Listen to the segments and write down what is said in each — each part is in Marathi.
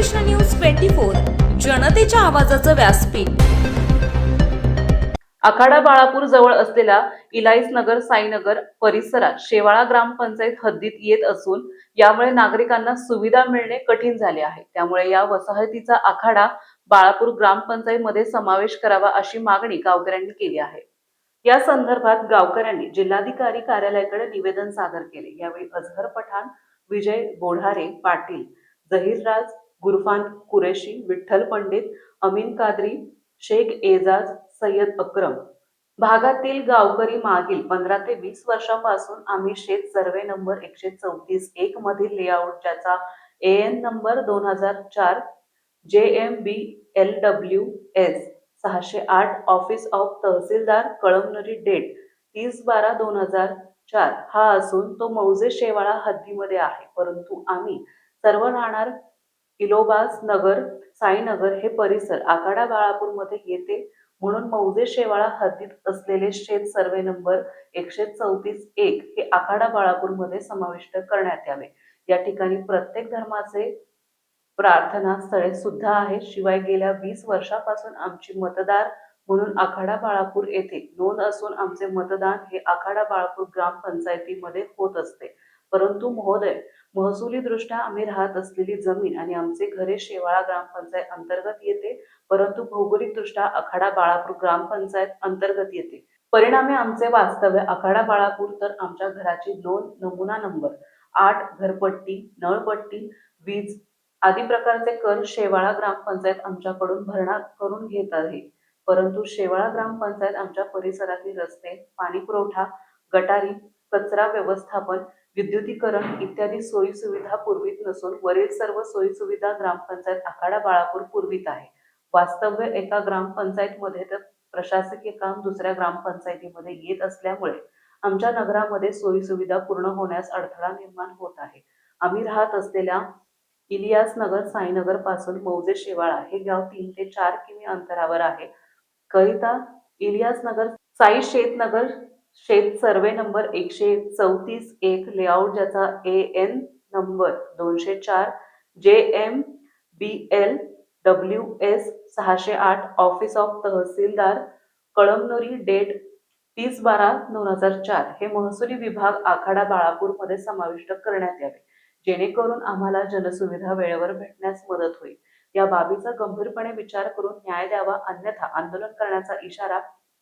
लोकप्रश्न न्यूज ट्वेंटी फोर जनतेच्या आवाजाचं व्यासपीठ. आखाडा बाळापूर जवळ असलेला इलाईस नगर साईनगर परिसरात शेवाळा ग्रामपंचायत हद्दीत येत असून यामुळे नागरिकांना सुविधा मिळणे कठीण झाले आहे. त्यामुळे या वसाहतीचा आखाडा बाळापूर ग्रामपंचायतमध्ये समावेश करावा अशी मागणी गावकऱ्यांनी केली आहे. या संदर्भात गावकऱ्यांनी जिल्हाधिकारी कार्यालयाकडे निवेदन सादर केले. यावेळी अझहर पठाण विजय बोढारे पाटील जहीरराज गुरफान कुरेशी विठ्ठल पंडित अमीन कादरी शेख एजाज सय्यद अक्रम. भागातील गावकरी मागील पंधरा ते वीस वर्षापासून आम्ही शेत सर्वे नंबर एकशे चौतीस एक मधील लेआउट ज्याचा ए एन नंबर दोन हजार चार J M B L W S सहाशे आठ office of tahsildar Kalamnuri date तीस बारा दोन हजार चार. हा असून तो मौजे शेवाळा हद्दीमध्ये आहे परंतु आम्ही सर्व राहणार किलोबाज नगर साईनगर हे परिसर आखाडा बाळापूरमध्ये येते. म्हणून मौजे शेवाळा हद्दीत असलेले शेत सर्वे नंबर एकशे चौतीस एक हे आखाडा बाळापूरमध्ये समाविष्ट करण्यात यावे. या ठिकाणी प्रत्येक धर्माचे प्रार्थना स्थळे सुद्धा आहेत. शिवाय गेल्या वीस वर्षापासून आमची मतदार म्हणून आखाडा बाळापूर येथे नोंद असून आमचे मतदान हे आखाडा बाळापूर ग्रामपंचायतीमध्ये होत असते. परंतु महोदय महसुली दृष्ट्या आम्ही राहत असलेली जमीन आणि आमचे घरे शेवाळा ग्रामपंचायत अंतर्गत येते परंतु भौगोलिक दृष्ट्या आखाडा बाळापूर ग्रामपंचायत अंतर्गत येते. परिणामी आमचे वास्तव्य आखाडा बाळापूर तर आमच्या घराची नोंद नमुना नंबर आठ घरपट्टी नळपट्टी वीज आदी प्रकारचे कर शेवाळा ग्रामपंचायत आमच्याकडून भरणा करून घेत आहे. परंतु शेवाळा ग्रामपंचायत आमच्या परिसरातील रस्ते पाणी पुरवठा गटारी कचरा व्यवस्थापन विद्युतीकरण इत्यादी सोयी सुविधा पुरवित नसून वरील सर्व सोयी सुविधा ग्रामपंचायत आखाडा बाळापूर पुरवित आहे. वास्तव्य एका ग्रामपंचायतमध्ये तर प्रशासकीय काम दुसऱ्या ग्रामपंचायतीमध्ये येत असल्यामुळे आमच्या नगरामध्ये सोयी सुविधा पूर्ण होण्यास अडथळा निर्माण होत आहे. आम्ही राहत असलेल्या इलियास नगर साईनगरपासून मौजे शेवाळा हे गाव तीन ते चार किमी अंतरावर आहे. करिता इलियास नगर साई शेतनगर शेत सर्वे नंबर एकशे चौतीस एक लेआउट ज्याचा ए एन नंबर दोनशे चार J M B L W S सहाशे आठ office of tahsildar Kalamnuri date तीस बारा दोन हजार चार. हे महसुली विभाग आखाडा बाळापूरमध्ये समाविष्ट करण्यात यावे. जेणेकरून आम्हाला जनसुविधा वेळेवर भेटण्यास मदत होईल. या बाबीचा गंभीरपणे विचार करून न्याय द्यावा अन्यथा आंदोलन करण्याचा इशारा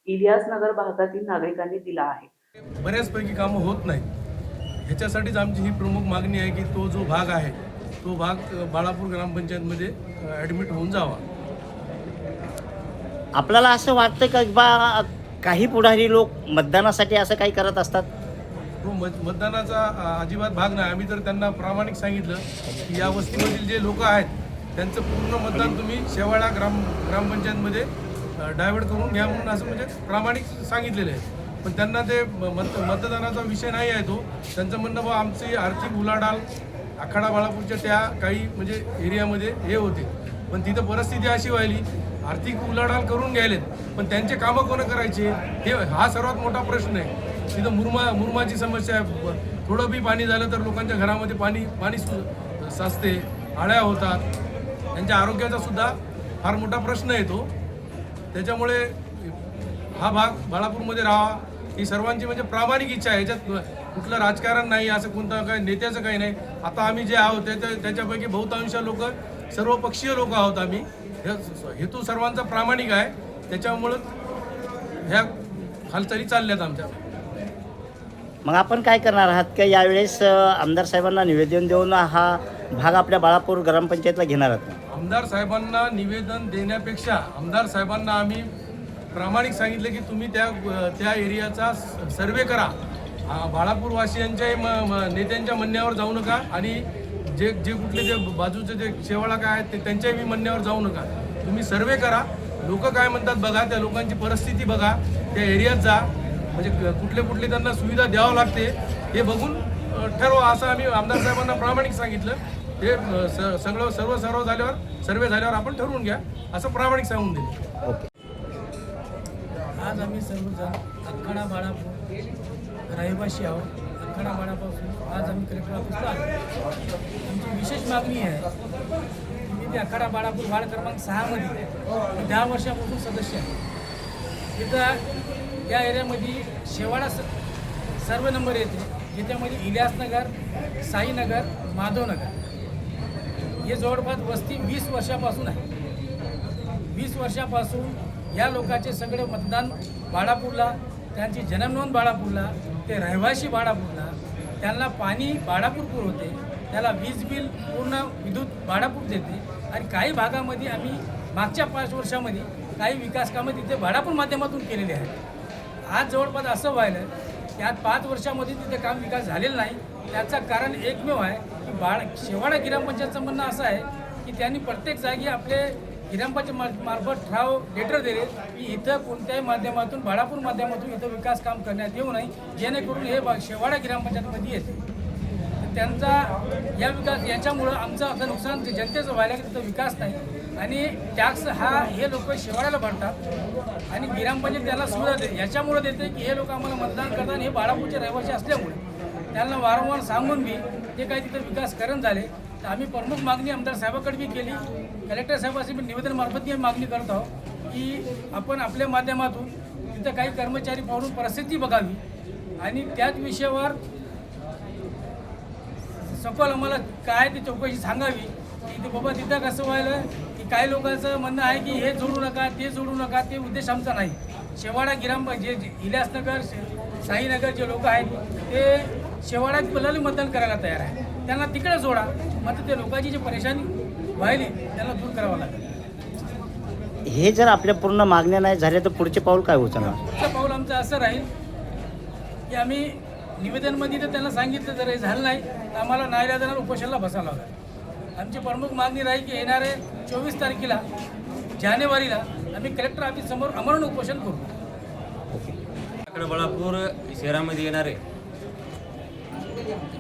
इलियास नगर भागातील नागरिकांनी दिला आहे. बऱ्याचपैकी कामं होत नाहीत. ह्याच्यासाठीच आमची ही प्रमुख मागणी आहे की तो जो भाग आहे तो भाग बाळापूर ग्रामपंचायतमध्ये ॲडमिट होऊन जावा. आपल्याला असं वाटतं का बा काही पुढारी लोक मतदानासाठी असं काही करत असतात? तो मत मतदानाचा अजिबात भाग नाही. आम्ही तर त्यांना प्रामाणिक सांगितलं की या वस्तीमधील जे लोक आहेत त्यांचं पूर्ण मतदान तुम्ही शेवाळा ग्राम ग्रामपंचायतमध्ये डायव्हर्ट करून घ्या म्हणून असं म्हणजे प्रामाणिक सांगितलेलं आहे पण त्यांना ते मत मतदानाचा विषय नाही आहे तो. त्यांचं म्हणणं बा आमची आर्थिक उलाढाल आखाडा बाळापूरच्या त्या काही म्हणजे एरियामध्ये हे होते. पण तिथं परिस्थिती अशी व्हायली आर्थिक उलाढाल करून घ्यायलेत. पण त्यांचे कामं कोणं करायचे? हे हा सर्वात मोठा प्रश्न आहे. तिथं मुरमा मुरमाची समस्या आहे. थोडं बी पाणी झालं तर लोकांच्या घरामध्ये पाणी पाणी साचते आळ्या होतात. त्यांच्या आरोग्याचा सुद्धा फार मोठा प्रश्न येतो त्याच्यामुळे हा भाग बाळापूरमध्ये राहा. ही सर्वांची म्हणजे प्रामाणिक इच्छा आहे. याच्यात कुठलं राजकारण नाही असं कोणतं काही नेत्याचं काही नाही. आता आम्ही जे आहोत त्याच्या त्याच्यापैकी बहुतांश लोक सर्वपक्षीय लोक आहोत आम्ही. हेतू सर्वांचा प्रामाणिक आहे. त्याच्यामुळं ह्या हालचाली चालल्यात आमच्या मग आपण काय करणार आहात? का यावेळेस आमदार साहेबांना निवेदन देऊन हा भाग आपल्या बाळापूर ग्रामपंचायतला घेणार आहात? आमदार साहेबांना निवेदन देण्यापेक्षा आमदार साहेबांना आम्ही प्रामाणिक सांगितले की तुम्ही त्या त्या एरियाचा सर्वे करा. बाळापूरवासियांच्या म- नेत्यांच्या म्हणण्यावर जाऊ नका आणि जे जे कुठले जे बाजूचे जे शेवाळा काय आहेत ते त्यांच्याही म्हणण्यावर जाऊ नका. तुम्ही सर्वे करा. लोक काय म्हणतात बघा त्या लोकांची परिस्थिती बघा. त्या एरियात जा. म्हणजे कुठले कुठले त्यांना सुविधा द्यावं लागते. हे बघून ठरवा असं आम्ही आमदार साहेबांना प्रामाणिक सांगितलं. हे स- सगळं सर्व सर्व झाल्यावर सर्वे झाल्यावर आपण ठरवून घ्या. असं प्रामाणिक सांगून दिलं. ओके. आज आम्ही सर्वजण अक्खाडा बाळापूर रहिवासी आहोत. अक्खाडा बाळापासून आज आम्ही कलेक्टर ऑफिसला आलो. आमची विशेष मागणी आहे की मी ते आखाडा बाळापूर वार्ड क्रमांक सहामध्ये दहा वर्षापासून सदस्य आहे. तिथं या एरियामध्ये शेवाडा स सर्व नंबर येते. ज्याच्यामध्ये इलियासनगर साईनगर माधवनगर हे जवळपास वस्ती वीस वर्षापासून आहे. वीस वर्षापासून या लोकांचे सगळे मतदान बाळापूरला त्यांची जन्मनोंद बाळापूरला ते रहिवासी बाळापूरला त्यांना पाणी बाळापूर पुरवते त्याला वीज बिल पूर्ण विद्युत बाळापूर देते आणि काही भागामध्ये आम्ही मागच्या पाच वर्षामध्ये काही विकास कामं तिथे बाळापूर माध्यमातून केलेली आहेत. आज जवळपास असं व्हायलं की पाच वर्षामध्ये तिथे काम विकास झालेला नाही. त्याचं कारण एकमेव आहे की बाळ शेवाडा ग्रामपंचायतचं म्हणणं असं आहे की त्यांनी प्रत्येक जागी आपले ग्रामपंचायत मार- मार्फत ठराव लेटर दिले की इथं कोणत्याही माध्यमातून बाळापूर माध्यमातून इथं विकास काम करण्यात येऊ नये. जेणेकरून हे बा- शेवाडा ग्रामपंचायतमध्ये येते त्यांचा या विकास याच्यामुळं आमचं असं नुकसान जनतेचं व्हायला की तिथं विकास नाही. आणि टॅक्स हा हे लोक शेवाड्याला भरतात. आणि ग्रामपंचायत म्हणजे त्याला सुविधा देते याच्यामुळं देते की हे लोक आम्हाला मतदान करतात. आणि हे बाळापूरचे रहिवासी असल्यामुळे. त्यांना वारंवार सांगून बी ते काही तिथं विकास करण झाले तर आम्ही प्रमुख मागणी आमदार साहेबाकडे बी केली. कलेक्टर साहेबाशी मी निवेदनमार्फत ही मागणी करत आहोत की आपण आपल्या माध्यमातून तिथं काही कर्मचारी पाहून परिस्थिती बघावी. आणि त्याच विषयावर सखोल आम्हाला काय ते चौकशी सांगावी की बाबा तिथं कसं व्हायलं काही लोकांचं म्हणणं आहे की हे जोडू नका ते जोडू नका ते उद्देश आमचा नाही. शेवाडा गिराम जे शे- साईनगर जे लोक आहेत ते शेवाडा पलाली मतदान करायला तयार आहे. त्यांना तिकडे जोडा मात्र ते लोकांची जी परेशानी व्हायली त्यांना दूर करावं लागेल. हे जर आपल्या पूर्ण मागण्या नाही झाल्या तर पुढचे पाऊल काय उचलणार? पुढचं पाऊल आमचं असं राहील की आम्ही निवेदनमध्ये तर त्यांना सांगितलं जर हे झालं नाही तर आम्हाला न्यायालयाला उपोषणाला बसावं लागेल. आमची प्रमुख मागणी राहील की येणारे चोवीस तारखेला जानेवारीला आम्ही कलेक्टर ऑफिस समोर अमरण उपोषण करू. इकडे बळापूर शहरामध्ये येणारे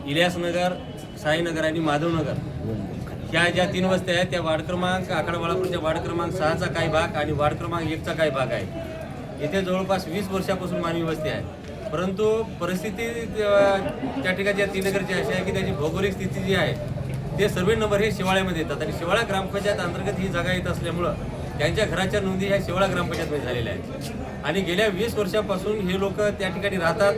इलियासनगर साईनगर आणि माधवनगर ह्या ज्या तीन वस्त्या आहेत त्या वार्ड क्रमांक आकडा बाळापूरच्या वार्ड क्रमांक सहाचा काही भाग आणि वार्ड क्रमांक एकचा काही भाग आहे. येथे जवळपास वीस वर्षापासून मानवी वस्ती आहे. परंतु परिस्थिती त्या ठिकाणी या तीन नगरची अशी आहे की त्याची भौगोलिक स्थिती जी आहे ते सर्वे नंबर हे शिवाळ्यामध्ये येतात आणि शिवाळा ग्रामपंचायत अंतर्गत ही जागा येत असल्यामुळं त्यांच्या घराच्या नोंदी ह्या शिवाळा ग्रामपंचायतमध्ये झालेल्या आहेत. आणि गेल्या वीस वर्षापासून हे लोक त्या ठिकाणी राहतात.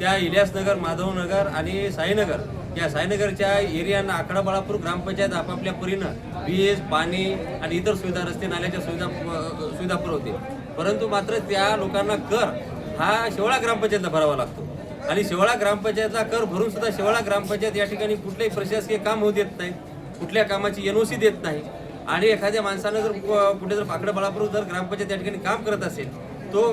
त्या इलियासनगर माधवनगर आणि साईनगर. या साईनगरच्या एरियांना आकडाबाळापूर ग्रामपंचायत आपापल्या परीनं वीज पाणी आणि इतर सुविधा रस्ते नाल्याच्या सुविधा सुविधा पुरवते परंतु मात्र त्या लोकांना कर हा शेवळा ग्रामपंचायतला भरावा लागतो. आणि शेवाळा ग्रामपंचायतला कर भरून सुद्धा शेवाळा ग्रामपंचायत या ठिकाणी कुठलंही प्रशासकीय काम होऊ देत नाही कुठल्या कामाची एनओसी देत नाही. आणि एखाद्या माणसानं जर कुठे जर पाकडं बाळापूर जर ग्रामपंचायत या ठिकाणी काम करत असेल तो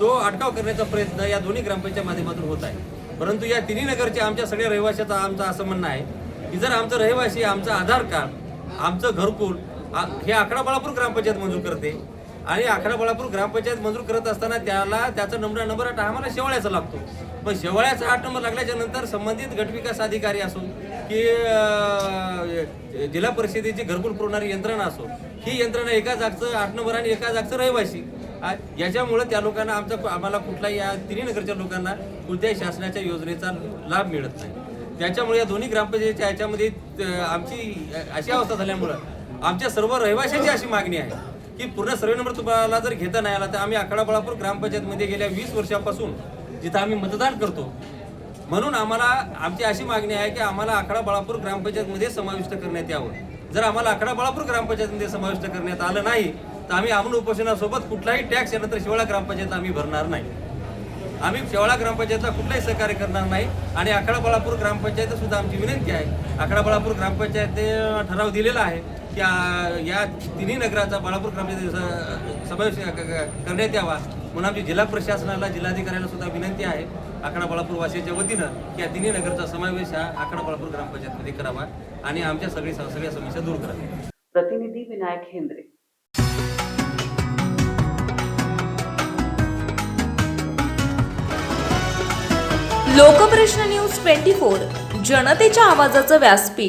तो अटकाव करण्याचा प्रयत्न या दोन्ही ग्रामपंचायत माध्यमातून होत आहे. परंतु या तिन्ही नगरच्या आमच्या सगळ्या रहिवाशाचं आमचं असं म्हणणं आहे की जर आमचं रहिवासी आमचं आधार कार्ड आमचं घरकुल हे आकडा बाळापूर ग्रामपंचायत मंजूर करते आणि अकरा बळापूर ग्रामपंचायत मंजूर करत असताना त्याला त्याचा नंबर नंबर आठ आम्हाला शेवाळ्याचा लागतो. पण शेवाळ्याचा आठ नंबर लागल्याच्या नंतर संबंधित गटविकास अधिकारी असो की जिल्हा परिषदेची घरकुल पुरवणारी यंत्रणा असो ही यंत्रणा एका जागचं आठ नंबर आणि एका जागचं रहिवासी. याच्यामुळे त्या लोकांना आमचा आम्हाला कुठलाही या तिन्ही नगरच्या लोकांना कोणत्याही शासनाच्या योजनेचा लाभ मिळत नाही. त्याच्यामुळे या दोन्ही ग्रामपंचायतीच्या याच्यामध्ये आमची अशी अवस्था झाल्यामुळं आमच्या सर्व रहिवाशांची अशी मागणी आहे. की पूर्ण सर्वे नंबर तुम्हाला जर घेता नाही आला तर आम्ही आखाडा बळापूर ग्रामपंचायतमध्ये गेल्या वीस वर्षापासून जिथं आम्ही मतदान करतो. म्हणून आम्हाला आमची अशी मागणी आहे की आम्हाला आखाडा बळापूर ग्रामपंचायतमध्ये समाविष्ट करण्यात यावं. जर आम्हाला आखाडा बळापूर ग्रामपंचायतमध्ये समाविष्ट करण्यात आलं नाही तर आम्ही आमन उपोषणासोबत कुठलाही टॅक्स यानंतर शेवळा ग्रामपंचायत आम्ही भरणार नाही. आम्ही शेवळा ग्रामपंचायतला कुठलाही सहकार्य करणार नाही आणि आखाडा बळापूर ग्रामपंचायत सुद्धा आमची विनंती आहे. आखाडा बळापूर ग्रामपंचायत ठराव दिलेला आहे की आ, या तिन्ही नगराचा बाळापूर ग्रामपंचायत स- समावेश करण्यात यावा. म्हणून आमची जिल्हा प्रशासनाला जिल्हाधिकाऱ्याला सुद्धा विनंती आहे आखाडा बाळापूर वासियांच्या वतीनं की या तिन्ही नगरचा समावेश हा आखाडा बाळापूर ग्रामपंचायतमध्ये करावा आणि आमच्या सगळी सगळ्या समस्या दूर कराव्या. प्रतिनिधी Vinayak Hendre. Lokprashna news twenty four जनतेच्या आवाजाचं व्यासपीठ.